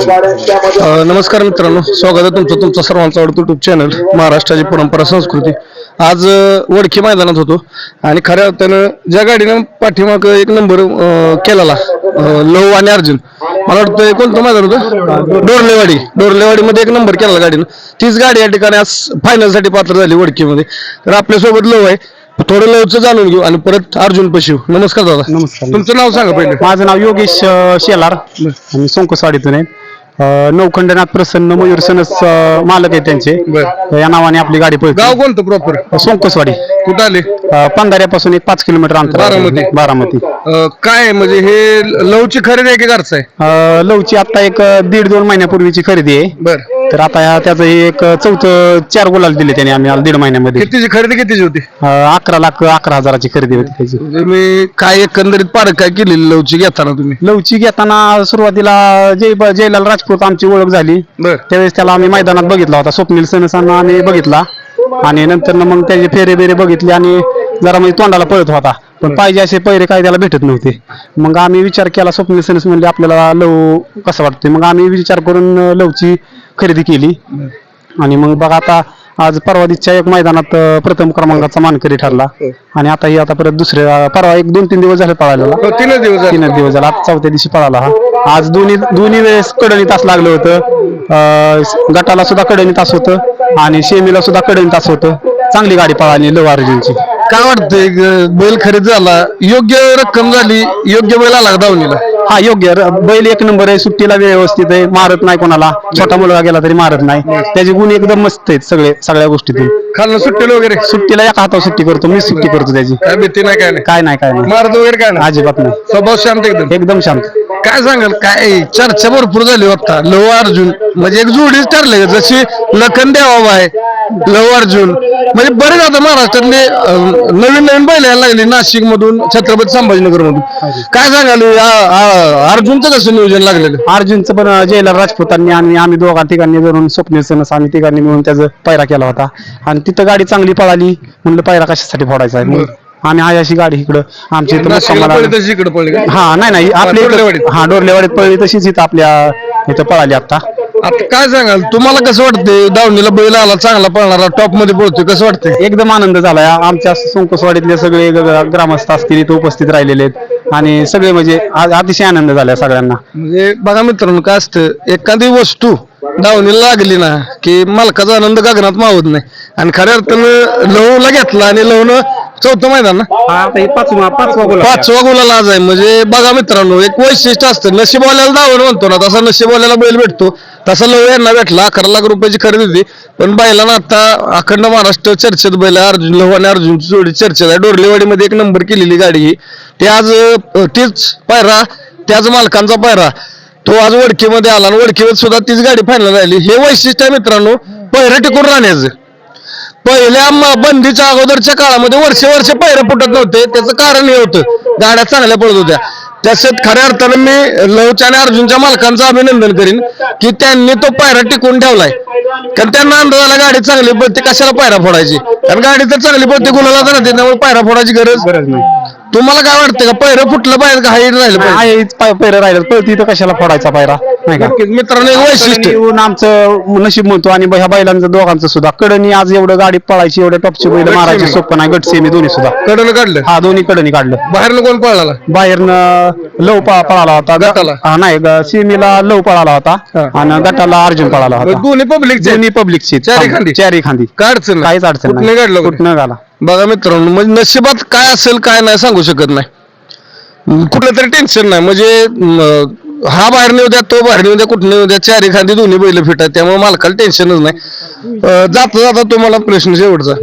नमस्कार मित्रांनो. स्वागत आहे तुमचं. तुमचं सर्वांचं आवडतं युट्यूब चॅनल महाराष्ट्राची परंपरा संस्कृती. आज अ, वडकी मैदानात होतो. आणि खऱ्या अर्थानं ज्या गाडीनं पाठीमाग एक नंबर केलेला लव आणि अर्जुन. मला वाटतं कोणतं मैदान होतं? डोरलेवाडी. डोरलेवाडीमध्ये एक नंबर केला गाडीनं. तीच गाडी या ठिकाणी आज फायनलसाठी पात्र झाली वडकीमध्ये. तर आपल्यासोबत लव आहे. थोडं लवचं जाणून घेऊ आणि परत अर्जुन पशिव नमस्कार दादा. नमस्कार. तुमचं नाव सांगा पहिले. माझं नाव योगेश शेलार. आणि सोंकसवाडीतून आहे. नौखंडनाथ प्रसन्न मयूर सनस अ, मालक आहेत त्यांचे. या नावाने आपली गाडी पळते. गाव कोणतं प्रॉपर सोंकसवाडी कुठं आले? अ, पंधाऱ्यापासून एक पाच किलोमीटर अंतर आहे. बारामती. बारामती. अ, काय आहे? म्हणजे हे लवची खरेदी आहे की घरचं आहे? अ, लवची आता एक अ, दीड दोन महिन्यापूर्वीची खरेदी आहे. बर. तर आता ह्या- त्याचं हे एक चौथं चार गुलाल दिले त्याने आम्ही दीड महिन्यामध्ये. कितीची खरेदी कितीची होती? अ, अकरा लाख अकरा हजाराची खरेदी होती त्याची. म्हणजे मी काय एकंदरीत पारख काय केलेली लवची घेताना तुम्ही? लवची घेताना सुरुवातीला जय जयलाल राजपूत आमची ओळख झाली. बर. त्यावेळेस त्याला आम्ही मैदानात बघितला होता. स्वप्नील सनसांना आम्ही बघितला. आणि नंतर मग त्याचे फेरे बेरे बघितले आणि जरा म्हणजे तोंडाला पळत होता. पण पाहिजे असे पैरे काय त्याला भेटत नव्हते. मग आम्ही विचार केला स्वप्नील सनस म्हणजे आपल्याला लव कसं वाटते मग आम्ही विचार करून अं, लवची खरेदी केली. आणि मग बघा आता आज परवा दिवशीच्या एक मैदानात अं, प्रथम क्रमांकाचा मानकरी ठरला. आणि आता ही आता परत दुसऱ्या परवा एक दोन तीन दिवस झाले पळायला हो, तीनच दिवस झाले. तीनच दिवस झाला. आज चौथ्या दिवशी पळाला हा. आज दोन्ही दोन्ही वेळेस कडणी तास लागलं होतं. अं, गटाला सुद्धा कडणी तास होतं आणि शेमीला सुद्धा कडणी तास होतं. चांगली गाडी पळाली लव अर्जुनची काय वाटतंय ग- बैल खरेदी झाला. योग्य रक्कम झाली. योग्य बैल आला का दावणीला हा योग्य. र- बैल एक नंबर आहे सुट्टीला व्यवस्थित आहे मारत नाही कोणाला. छोटा मुलगा गेला तरी मारत नाही. त्याचे गुण एकदम मस्त आहेत सगळे सगळ्या गोष्टीतून. खाल्लं सुट्टेल वगैरे? सुट्टीला एका हातावर सुट्टी करतो मी सुट्टी करतो त्याची. काय भीती नाही काय नाही? काय नाही काय नाही. मारत वगैरे काय नाही? अजिबात नाही. स्वभाव शांत एकदम. एकदम शांत. काय सांगाल? काय चर्चा भरपूर झाली होता लव अर्जुन. म्हणजे एक जोडीच ठरले जशी लखन देवाबा आहे लव अर्जुन. म्हणजे बरेच आता महाराष्ट्रातले अं, नवीन नवीन बैल यायला लागले. नाशिक मधून छत्रपती संभाजीनगर मधून काय सांगाल? आ- अर्जुनचं कसं नियोजन लागलेलं? अर्जुनचं पण अं, जयलाल राजपूतांनी आणि आम्ही दोघा ठिकाणी धरून स्वप्नील सनस आम्ही तिघांनी मिळून त्याचं पैरा केला होता. आणि तिथं गाडी चांगली पळाली. म्हणलं पैरा कशासाठी फोडायचा आहे? मग आम्ही आहे अशी गाडी इकडं. आमची इथं तशी इकडे पळली का? हा नाही नाही डोरलेवाडीत. इथं- हा डोरलेवाडीत पळली तशीच इथं आपल्या इथं पळाली आता. आता काय सांगाल? तुम्हाला कसं वाटतंय? दावणीला बैल आला चांगला पळणारा टॉपमध्ये पळतोय कसं वाटतंय? एकदम आनंद झाला या आमच्या सोंकसवाडीतले सगळे ग- ग- ग्रामस्थ असतील इथं उपस्थित राहिलेले आहेत. आणि सगळे म्हणजे आ- अतिशय आनंद झाला सगळ्यांना. म्हणजे बघा मित्रांनो काय असतं? एखादी वस्तू दावणीला लागली ना की मालकाचा आनंद गगनात मावत नाही. आणि खऱ्या अर्थानं लवला घेतला आणि लवनं चौथं मैदान ना? आता हे पाचवा पाचवा बोला पाचवा गुलाल आज आहे. म्हणजे बघा मित्रांनो एक वैशिष्ट्य असतं. नशीबवाल्याला दावण म्हणतो ना तसा नशीबवाल्याला बैल भेटतो. तसा लव यांना भेटला अकरा लाख रुपयाची खरेदी होती. पण बैलांना आता अखंड महाराष्ट्र चर्चेत बैल आहे. अर्जुन लव आणि अर्जुनची जोडी चर्चेत आहे. डोरलेवाडीमध्ये एक नंबर केलेली गाडी ही. ती आज अं, तीच पायरा त्याच मालकांचा पायरा. तो आज वडकीमध्ये आला आणि वडकीमध्ये सुद्धा तीच गाडी फायनल राहिली. हे वैशिष्ट्य आहे मित्रांनो पहिरा टिकून राहण्याचं. पहिल्या बंदीच्या अगोदरच्या काळामध्ये वर्ष वर्ष पैरे फुटत नव्हते. त्याचं कारण हे होतं. गाड्या चांगल्या पडत होत्या. तसंच खऱ्या अर्थानं मी लवच्या आणि अर्जुनच्या मालकांचं अभिनंदन करीन की त्यांनी तो पायरा टिकून ठेवलाय. कारण त्यांना अंदाजाला गाडी चांगली पडते कशाला पायरा फोडायची? कारण गाडी तर चांगली पडते गुलाला तर त्यामुळे पायरा फोडायची गरज गरज नाही. तुम्हाला काय वाटतं का? पैरं फुटलं पाहिजे का हाईट राहिलं पाहिजे? आहे पाय पैरा राहिला पळती तर कशाला फोडायचा पायरा? नाही का? नक्कीच. मित्रांनो एक वैशिष्ट्य. येऊन आमचं नशीब म्हणतो आणि ह्या बैलांचं दोघांचं सुद्धा. कडनी आज एवढं गाडी पळायची एवढे टॉपची बैल मारायची. सोपं नाही. गट सेमी दोन्ही सुद्धा. कडनं काढलं? हा दोन्ही कडनी काढलं. बाहेरनं कोण पळाला? बाहेरनं लव पळा- पळाला होता. गटाला? हा, नाही ग- सेमीला लव पळाला होता. आणि गटाला अर्जुन पळाला होता. दोन्ही पब्लिकचे दोन्ही पब्लिकची चारी खांदी? चारी खांदी. काय अडचण नाही. काहीच अडचण कुठनं काढलं? कुठनं घाला. बघा मित्रांनो म्हणजे नशिबात काय असेल काय नाही सांगू शकत नाही. कुठलं तरी टेन्शन नाही. म्हणजे म, हा बाहेर नेऊ द्या तो बाहेर नेऊ द्या कुठं नेऊ द्या चार एखादी दोन्ही बैल फिट आहेत त्यामुळे मालकाला टेन्शनच नाही. जाता जाता तुम्हाला प्रश्न शेवटचा.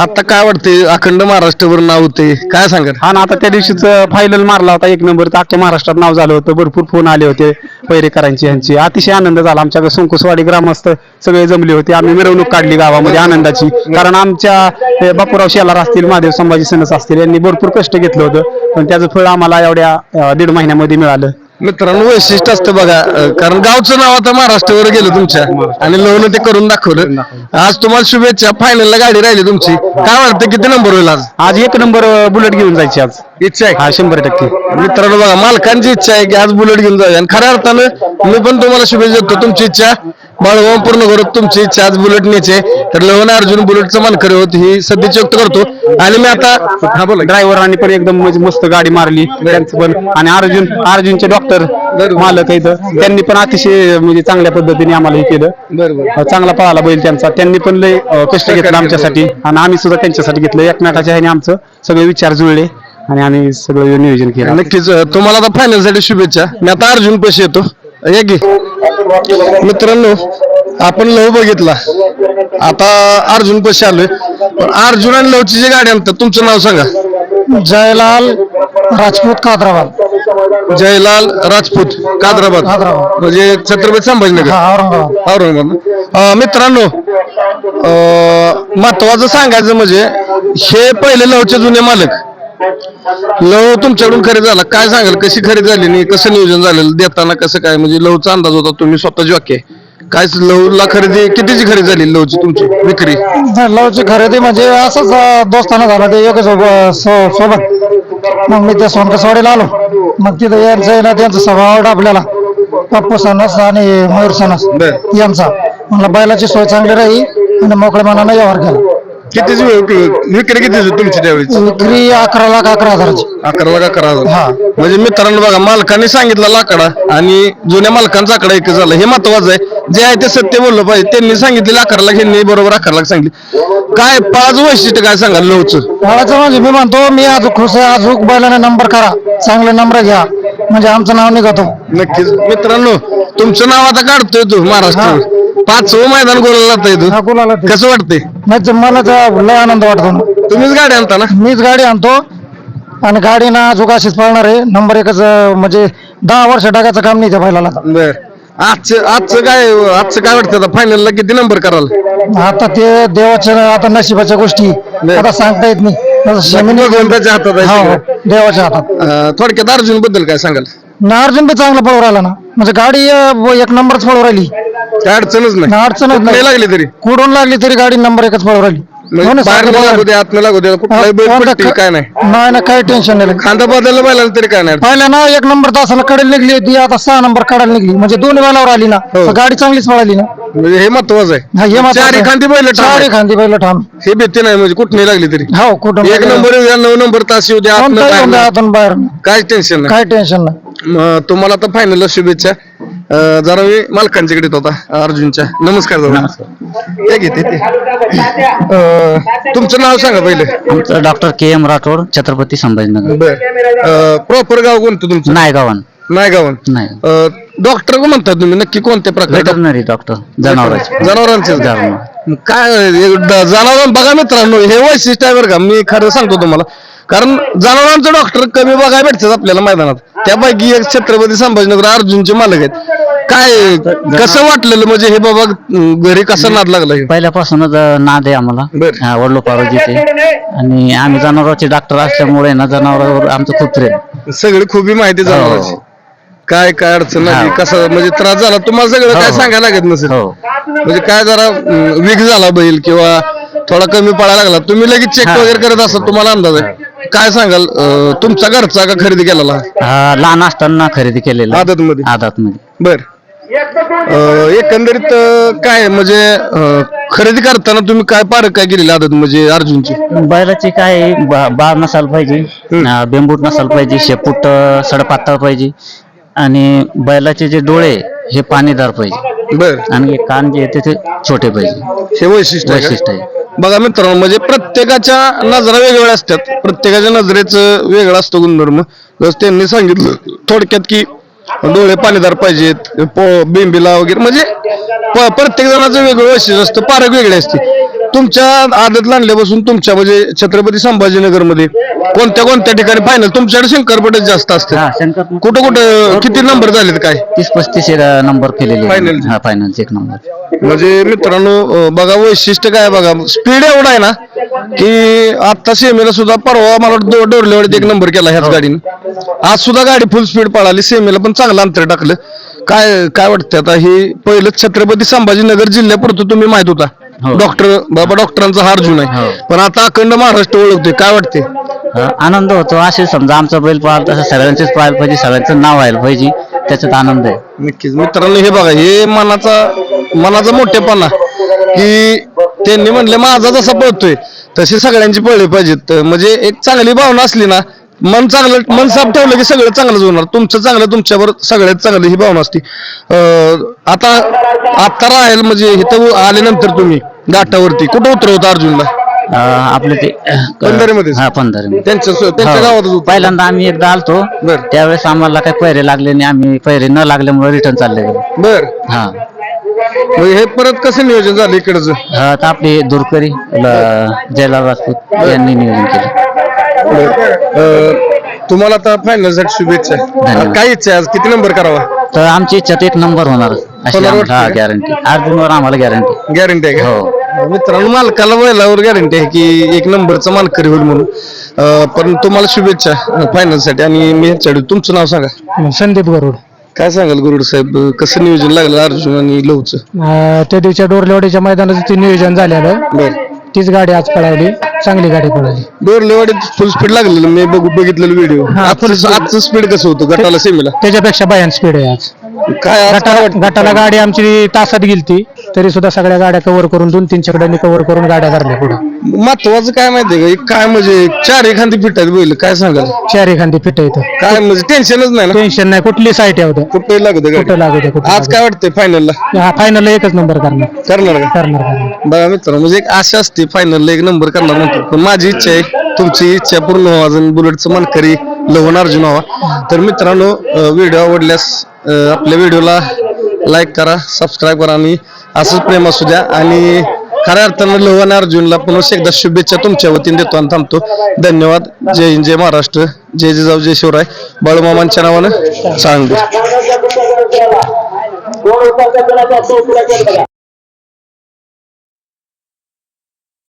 आता काय वाटते अखंड महाराष्ट्रभर नाव होते काय सांगत हा ना आता त्या दिवशीच फायनल मारला होता एक नंबर तर अख्ख्या महाराष्ट्रात नाव झालं होतं भरपूर फोन आले होते पैरेकरांची यांची अतिशय आनंद झाला आमच्या संकुसवाडी ग्रामस्थ सगळे जमले होते आम्ही मिरवणूक काढली गावामध्ये आनंदाची. कारण आमच्या बापूराव शेलार असतील महादेव संभाजी सणस असतील यांनी भरपूर कष्ट घेतलं होतं पण त्याचं फळ आम्हाला एवढ्या दीड महिन्यामध्ये मिळालं. मित्रांनो वैशिष्ट्य असतं बघा अं, कारण गावचं नाव आता महाराष्ट्रावर गेलं तुमच्या. आणि लोन ते करून दाखवलं. आज तुम्हाला शुभेच्छा फायनलला गाडी राहिली तुमची. काय वाटतं किती नंबर होईल आज? आज एक नंबर बुलेट घेऊन जायची आज. इच्छा आहे. हा शंभर टक्के. मित्रांनो बघा मालकांची इच्छा आहे की आज बुलेट घेऊन जाऊया. आणि खऱ्या अर्थानं मी पण तुम्हाला शुभेच्छा देतो. तुमची इच्छा बाळगाव पूर्ण करत तुमची इच्छा आज बुलेट न्यायचे तर लवण अर्जुन बुलेटचं मानकरी होत ही सध्याची व्यक्त करतो. आणि मी आता हा बोला ड्रायव्हरांनी पण एकदम म्हणजे मस्त गाडी मारली. त्यांचं पण. आणि अर्जुन अर्जुनचे डॉक्टर मालक आहेत. त्यांनी पण अतिशय म्हणजे चांगल्या पद्धतीने आम्हाला हे केलं. बरोबर. चांगला पळाला बैल त्यांचा. त्यांनी पण लय अं, कष्ट घेतलं आमच्यासाठी. आणि आम्ही सुद्धा त्यांच्यासाठी घेतलं. एकमेकाच्या ह्याने आमचं सगळे विचार जुळले. आणि आम्ही सगळं नियोजन केलं. नक्कीच अं, तुम्हाला आता फायनलसाठी शुभेच्छा. मी आता अर्जुन पैसे येतो या की? मित्रांनो आपण लव बघितला. आता अर्जुन पैसे आलोय. पण अर्जुन आणि लवची जी गाडी आणतात तुमचं नाव सांगा. जयलाल राजपूत कादराबाद. जयलाल राजपूत कादराबाद. म्हणजे छत्रपती संभाजीनगर. औरंगाबाद. मित्रांनो महत्वाचं सांगायचं म्हणजे हे पहिले लवचे जुने मालक. लव तुमच्याकडून खरेदी झाला. काय सांगाल? कशी खरेदी झाली नाही कसं नियोजन झालेलं देताना कसं काय? म्हणजे लवचा अंदाज होता तुम्ही स्वतः जॉके काय लवला खरेदी कितीची खरेदी झाली लवची तुमची? विक्री? लवची खरेदी म्हणजे असंच अं, दोस्ताना झाला ते योग सोबत. मग मी त्या सोनकसवाडीला आलो. मग तिथं यांचं आहे ना त्यांचा स्वभाव आवडला आपल्याला. पप्पू सणस आणि मयूर सणस बर. यांचा. म्हणलं बैलाची सोय चांगली राही आणि मोकळ्या मनानं व्यवहार केला. कितीची विक्री कितीची तुमची त्यावेळी विक्री अकरा लाख अकरा हजाराची. अकरा लाख अकरा हजार. हा. म्हणजे मित्रांनो बघा मालकाने सांगितलं लाकडा आणि जुन्या मालकांचा आकडा एक झाला. हे महत्वाचं आहे. जे आहे ते सत्य बोललं पाहिजे. त्यांनी सांगितलेलं अकरा लाख यांनी बरोबर अकरा लाख सांगितले. काय पाच वैशिष्ट्य काय सांगाल लवचं गावाचं म्हणजे मी म्हणतो मी आज खुश आहे. अजूक बैलाने नंबर करा. चांगले नंबर घ्या. म्हणजे आमचं नाव निघतो नक्कीच. मित्रांनो तुमचं नाव आता काढतोय तू महाराष्ट्र पाचवं मैदान गोलाला हा, गुलाला ते. कसं वाटतंय? नाही तर मला तर लय आनंद वाटतो. ना. तुम्हीच गाडी आणता ना? मीच गाडी आणतो. आणि गाडी ना अजून अशीच पळणार आहे. नंबर एकच अं, म्हणजे दहा वर्ष टाकायचं काम नाही त्या बैलाला. आता. बर. आजचं आजचं काय आजचं काय वाटतं आता? फायनलला किती नंबर कराल? आता ते देवाच्या आता नशिबाच्या गोष्टी. आता सांगता येत नाही. आता शमीने- भगवंताच्या हातात आहे हो, सगळं. देवाच्या हातात. अं, थोडक्यात अर्जुनबद्दल काय सांगाल? ना अर्जुन बी चांगला पळू राहिला ना. म्हणजे गाडी अं, एक नंबरच पळू राहिली. काय अडचणच नाही. अडचणच नाही नाही. लागली तरी? कुठून लागली तरी गाडी नंबर एकच पळू राहिली हो बाहेर लागू दे आत लागू दे कुठलाही बैल राहिली. पडतील काय नाही. नाही ना काही टेन्शन नाही. खांदा बदलला बैलाला तरी काय नाही पहिल्या ना एक नंबर तासाला कडेल निघली होती आता सहा नंबर काढायला निघली. म्हणजे दोन वेळावर आली ना हो. तर गाडी चांगलीच पळाली ना. म्हणजे हे महत्वाचं हा, हे आहे चारी आहे. खांदी बैल चारी खांदी बैल ठाम. हे भीती नाही म्हणजे कुठे लागली तरी. हो कुठं एक नंबर येऊ द्या नऊ नंबर तास येऊ द्या कोणताही आतून बाहेर काय टेन्शन नाही. काय टेन्शन नाही. तुम्हाला आता फायनल शुभेच्छा. अं, जरा मी मालकांच्याकडे येत होता अर्जुनच्या. नमस्कार दादा. घेते ते अं, तुमचं नाव सांगा पहिले. आमचं doctor K M Rathod Chhatrapati Sambhajinagar. बर. प्रॉपर गाव कोणतं तुमचं? नायगावन. नाही गावन? नाही. डॉक्टर म्हणतात तुम्ही नक्की कोणत्या प्रकार? वेटरनरी डॉक्टर जनावरांचे. जनावरांचे जनावर. काय जनावर बघा मित्रांनो हे वैशिष्ट्य आहे बरं का मी खरं सांगतो तुम्हाला. कारण जनावरांचं डॉक्टर कमी बघायला भेटतात आपल्याला मैदानात. त्यापैकी एक छत्रपती संभाजीनगर अर्जुनचे मालक आहेत. काय कसं वाटलेलं? म्हणजे हे बाबा अं, घरी कसा नाद लागला हे? पहिल्यापासूनच अं, नाद आहे आम्हाला. बरं. हा, वडलोपारोजीचे आणि आम्ही जनावरांचे डॉक्टर असल्यामुळे ना जनावरांवर आमचं खूप प्रेम. सगळी खूपी माहिती जनावरांची हो. काय काय अडचण आली. कसं म्हणजे त्रास झाला तुम्हाला सगळं काय हो. सांगायला लागत नसेल? हो. म्हणजे काय जरा वीक झाला बैल किंवा थोडा कमी पडायला लागला तुम्ही लगेच चेक हा. वगैरे करत असता तुम्हाला अंदाज आहे. काय सांगाल अं, तुमचा घरचा का खरेदी केलेला? हा, लहान असताना खरेदी केलेला आदत मध्ये आदात मध्ये बर. अं, एकंदरीत अं, काय म्हणजे अं, खरेदी करताना तुम्ही काय पारख काय केलेली आदत म्हणजे अर्जुनची? बैलाची काय बा- बाळ नसायला पाहिजे अं, बेंबूट नसायला पाहिजे शेपूट अं, सडपातळ पाहिजे. आणि बैलाचे जे डोळे हे पाणीदार पाहिजे. बर. आणि कान जे आहेत ते छोटे पाहिजे. हे वैशिष्ट्य आहे का? वैशिष्ट्य आहे. बघा मित्रांनो म्हणजे प्रत्येकाच्या नजरा वेगवेगळ्या असतात. प्रत्येकाच्या नजरेचं वेगळं असतो गुणधर्म. जसं त्यांनी सांगितलं थोडक्यात की डोळे पाणीदार पाहिजेत पो- बिंबीला वगैरे. म्हणजे प- प्रत्येक जणाचं वेगळं वैशिष्ट्य असतं पारख वेगळी असते. तुमच्या आदत आणल्यापासून तुमच्या म्हणजे छत्रपती संभाजीनगरमध्ये कोणत्या कोणत्या ठिकाणी फायनल तुमच्याकडे शंकरपटच जास्त हा शंकर कुठं कुठं किती नंबर झालेत काय? तीस पस्तीस नंबर केलेले Final. हा फायनल एक नंबर म्हणजे मित्रांनो अं, बघा वैशिष्ट्य काय बघा. स्पीड एवढा आहे ना की आता सेमीला सुद्धा परवा मला वाटतं डोरलेवाडीत एक नंबर केला ह्याच गाडीने. आज सुद्धा गाडी फुल स्पीड पळाली. सेमीला पण चांगलं अंतर टाकलं. काय काय वाटतं आता? हे पहिलं छत्रपती संभाजीनगर जिल्ह्यापुरतं तुम्ही माहीत होता. हो. डॉक्टर बाबा डॉक्टरांचा हा अर्जुन आहे. हो. पण आता अखंड महाराष्ट्र ओळखते काय वाटते आनंद होतो. असे समजा आमचा बैल पाहाल तसं सगळ्यांचेच पाहायला पाहिजे सगळ्यांचं नाव व्हायला पाहिजे त्याच्यात आनंद आहे. नक्कीच. मित्रांनो हे बघा हे मनाचा मनाचा मोठेपणा की त्यांनी म्हणले माझा जसा पळतोय तशी सगळ्यांची पळली पाहिजेत. तर म्हणजे एक चांगली भावना असली ना मन चांगलं मन साफ ठेवलं की सगळं चांगलंच होणार. तुमचं चांगलं तुमच्यावर सगळ्यात चांगलं ही भावना असते. अं, आता आता राहील म्हणजे इथं आल्यानंतर तुम्ही घाटावरती कुठं उतरवता अर्जुनला? आपलं ते अं, पंढरीमध्येच? हा पंढरी त्यांच्या त्यांच्या गावातच उतर पहिल्यांदा आम्ही एकदा आलतो. बर. त्यावेळेस आम्हाला काही पैरे लागले नाही. आम्ही पैरे न लागल्यामुळे रिटर्न चालले गेलो. बर. हा. मग हे परत कसं नियोजन झालं इकडचं? हा, आपले दुरकरी ल- जयलाल राजपूत यांनी नियोजन केलं. अं, तुम्हाला आता फायनलसाठी शुभेच्छा. धन्यवाद. काय इच्छा आहे? आज किती नंबर करावा? तर आमची इच्छा एक नंबर होणार. अशी होणार आम्हाला वाटतं का? गॅरंटी अर्जुनवर आम्हाला गॅरंटी गॅरंटी आहे का? हो. मित्रांनो मालकाला बैलावर गॅरंटी आहे की एक नंबरचा मानकरी होईल म्हणून. अं, पण तुम्हाला शुभेच्छा फायनलसाठी आणि मी ह्याच्याकडे तुमचं नाव सांगा. संदीप गरुड. काय सांगाल गुरुड साहेब? कसं नियोजन लागलं अर्जुन आणि लवचं अं, त्या दिवशी डोरलेवाडीच्या मैदानाचं ते नियोजन झालेलं. बर. तीच गाडी आज पळवली चांगली गाडी पळवली डोरलेवाडीत फुल स्पीड लागलेलं मी बघू बघितलेलं व्हिडिओ आजचं आजचं स्पीड कसं होतं गटाला सेमीला त्याच्यापेक्षा भयान स्पीड आहे आज. काय आज काय गटाला वाटतं? गटाला गाडी आमची तासात गेलती तरी सुद्धा सगळ्या गाड्या कव्हर करून दोन तीन चकड्यांनी कव्हर करून गाड्या धरल्या पुढे. महत्वाचं काय माहितीये का? एक काय म्हणजे चार एखादी फिट आहेत बैल काय सांगाल? चार एखादी फिट येतं काय म्हणजे टेन्शनच नाही ना? टेन्शन नाही कुठली साईट आहे कुठे लागत कुठं लागू कुठं आज काय वाटतंय फायनलला हा फायनल एकच नंबर करणार. करणार का? करणार करणार. बघा मित्रांनो म्हणजे एक आशा असते फायनल एक नंबर करणार म्हणतो पण माझी इच्छा आहे तुमची इच्छा पूर्ण व्हावा अजून. बुलेटचं मानकरी लवण अर्जुन व्हावा. तर मित्रांनो व्हिडिओ आवडल्यास आपल्या व्हिडिओला लाईक करा सबस्क्राईब करा आणि असंच प्रेम असू द्या. आणि खऱ्या अर्थानं लोहन अर्जुनला पुन्हा एकदा शुभेच्छा तुमच्या वतीने देतो आणि थांबतो. धन्यवाद. जय हिंद जय महाराष्ट्र. जय जिजाऊ जय शिवराय. बाळूमामांच्या नावानं सांगतो.